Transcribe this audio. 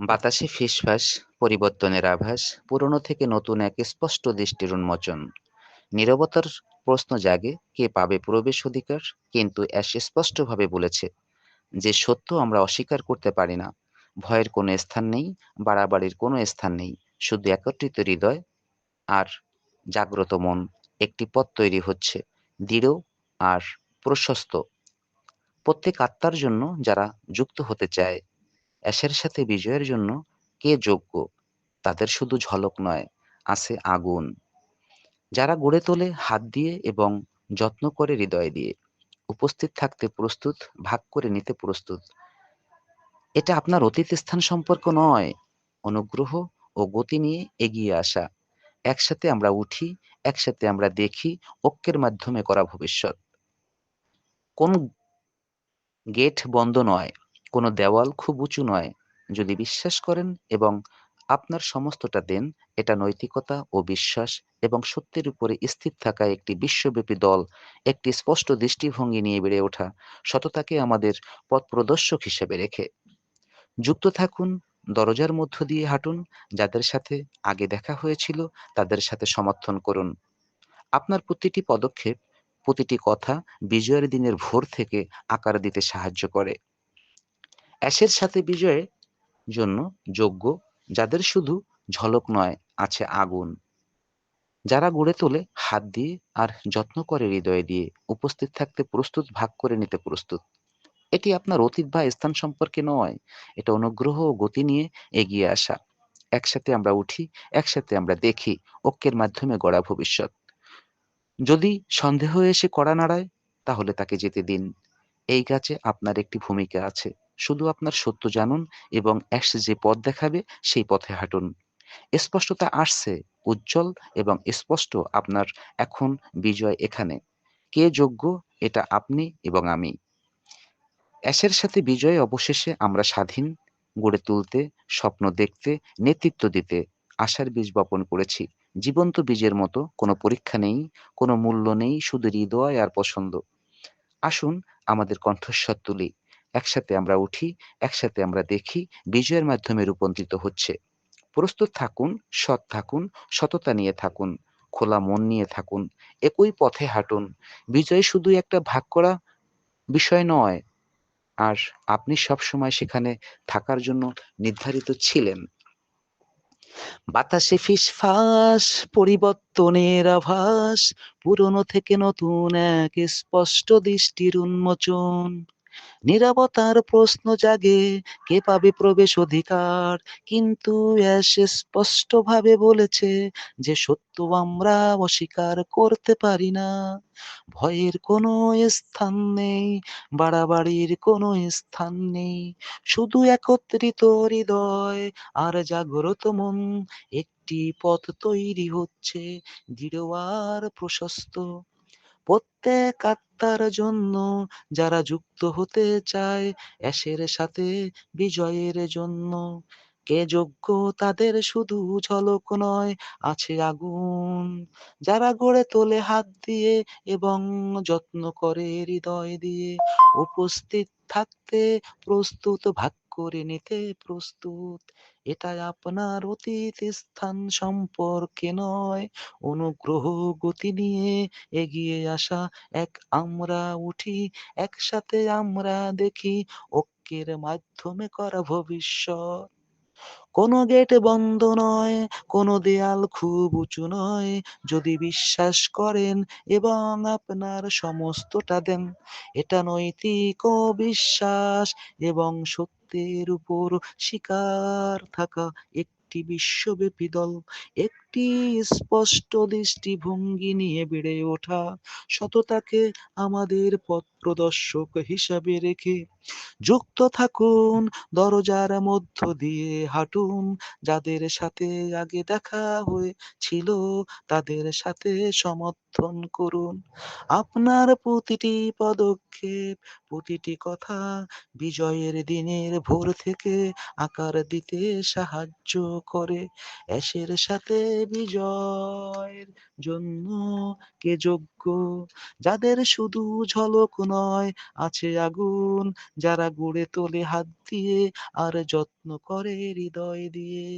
বাতাসে ফিসফাস, পরিবর্তনের আভাস, পুরনো থেকে নতুন এক স্পষ্ট দৃষ্টির উন্মোচন। নীরবতার প্রশ্ন জাগে, কে পাবে প্রবেশ অধিকার? কিন্তু অ্যাশ স্পষ্টভাবে বলেছে যে, সত্য আমরা অস্বীকার করতে পারি না। ভয়ের কোনো স্থান নেই, বাড়াবাড়ির কোনো স্থান নেই। শুধু একত্রিত হৃদয় আর জাগ্রত মন। একটি পথ তৈরি হচ্ছে, দৃঢ় আর প্রশস্ত। প্রত্যেক আত্মার জন্য যারা যুক্ত হতে চায় অ্যাশের সাথে বিজয়ের জন্য কে যোগ্য? তাদের শুধু ঝলক নয়, আছে আগুন। যারা গড়ে তোলে হাত দিয়ে এবং যত্ন করে হৃদয় দিয়ে, উপস্থিত থাকতে প্রস্তুত, ভাগ করে নিতে প্রস্তুত। এটা আপনার অতীত স্থান সম্পর্ক নয়, অনুগ্রহ ও গতি নিয়ে এগিয়ে আসা। একসাথে আমরা উঠি, একসাথে আমরা দেখি, ঐক্যের মাধ্যমে করা ভবিষ্যৎ। কোন গেট বন্ধ নয় কোনো দেওয়াল খুব উঁচু নয়। যদি বিশ্বাস করেন এবং আপনার সমস্তটা দেন, এটা নৈতিকতা ও বিশ্বাস এবং সত্যের উপরে স্থির থাকা একটি বিশ্বব্যাপী দল, একটি স্পষ্ট দৃষ্টিভঙ্গি নিয়ে বেড়ে ওঠা সততাকে আমাদের পথ প্রদর্শক হিসেবে রেখে। যুক্ত থাকুন, দরজার মধ্য দিয়ে হাঁটুন, যাদের সাথে আগে দেখা হয়েছিল তাদের সাথে সমর্থন করুন। আপনার প্রতিটি পদক্ষেপ, প্রতিটি কথা বিজয়ের দিনের ভোর থেকে আকার দিতে সাহায্য করে। অ্যাশের সাথে বিজয়ের জন্য যোগ্য, যাদের শুধু ঝলক নয়, আছে আগুন। যারা গড়ে তোলে, হাত দিয়ে আর যত্ন করে হৃদয় দিয়ে উপস্থিত থাকতে প্রস্তুত, ভাগ করে নিতে প্রস্তুত। এটি আপনার অতীত বা স্থান সম্পর্কে নয়, এটা অনুগ্রহ ও গতি নিয়ে এগিয়ে আসা। একসাথে আমরা উঠি, একসাথে আমরা দেখি, ঐক্যের মাধ্যমে গড়া ভবিষ্যৎ। যদি সন্দেহ এসে কড়া নাড়ায়, তাহলে তাকে যেতে দিন। এই গাছে আপনার একটি ভূমিকা আছে। শুধু আপনার সত্য জানুন এবং অ্যাশ যে পথ দেখাবে সেই পথে হাঁটুন। স্পষ্টতা আসছে, উজ্জ্বল এবং স্পষ্ট আপনার এখন বিজয় এখানে। কে যোগ্য এটা আপনি এবং আমি। অ্যাশের সাথে বিজয় অবশেষে আমরা স্বাধীন, গড়ে তুলতে, স্বপ্ন দেখতে, নেতৃত্ব দিতে, আশার বীজ বপন করেছি। জীবন্ত বীজের মতো কোনো পরীক্ষা নেই, কোনো মূল্য নেই, শুধু হৃদয় আর পছন্দ। আসুন আমাদের কণ্ঠস্বর তুলি। একসাথে আমরা উঠি, একসাথে আমরা দেখি, বিজয়ের মাধ্যমে রূপান্তরিত হচ্ছে। প্রস্তুত থাকুন, সৎ থাকুন, সততা নিয়ে থাকুন, খোলা মন নিয়ে থাকুন, একই পথে হাঁটুন। বিজয় শুধু একটা ভাগ করা বিষয় নয়, আর আপনি সবসময় সেখানে থাকার জন্য নির্ধারিত ছিলেন। বাতাসে ফিসফাস, পরিবর্তনের আভাস, পুরনো থেকে নতুন এক স্পষ্ট দৃষ্টির উন্মোচন। নিরাপত্তার প্রশ্ন জাগে, কে পাবে প্রবেশ অধিকার? কিন্তু স্পষ্ট স্পষ্টভাবে বলেছে যে সত্য আমরা অস্বীকার করতে পারি না। ভয়ের কোনো স্থান নেই, বাড়াবাড়ির কোনো স্থান নেই। শুধু একত্রিত হৃদয় আর জাগ্রত মন, একটি পথ তৈরি হচ্ছে দৃঢ় আর প্রশস্ত। প্রত্যেক আত্মার জন্য যারা যুক্ত হতে চায় অ্যাশের সাথে বিজয়ের জন্য। কে যোগ্য তাদের শুধু ঝলক নয়, আছে আগুন। যারা গড়ে তোলে হাত দিয়ে এবং যত্ন করে হৃদয় দিয়ে, উপস্থিত থাকতে প্রস্তুত ভাগ করে নিতে প্রস্তুত। এটা আপনার অতীত স্থান সম্পর্কে নয়, অনুগ্রহ গতি নিয়ে এগিয়ে আসা। এক আমরা উঠি, একসাথে আমরা দেখি, ঐক্যের মাধ্যমে করা ভবিষ্যৎ। কোনো গেট বন্ধ নয়, কোনো দেয়াল খুব উঁচু নয়, যদি বিশ্বাস করেন এবং আপনার সমস্তটা দেন। এটা নৈতিক বিশ্বাস এবং সত্যের উপর শিকার থাকা একটি বিশ্বব্যাপী দল, একটি স্পষ্ট দৃষ্টিভঙ্গি নিয়ে বেড়ে ওঠা, সততাকে আমাদের পথ প্রদর্শক হিসাবে রেখে যুক্ত থাকুন, দরজার মধ্য দিয়ে হাঁটুন, যাদের সাথে আগে দেখা হয়েছিল তাদের সাথে সমর্থন করুন। আপনার প্রতিটি পদক্ষেপ, প্রতিটি কথা বিজয়ের দিনের ভোর থেকে আকার দিতে সাহায্য করে অ্যাশের সাথে বিজয়ের জন্য কে যোগ্য? যাদের শুধু ঝলক নয়, আছে আগুন, যারা গড়ে তোলে হাত দিয়ে আর যত্ন করে হৃদয় দিয়ে।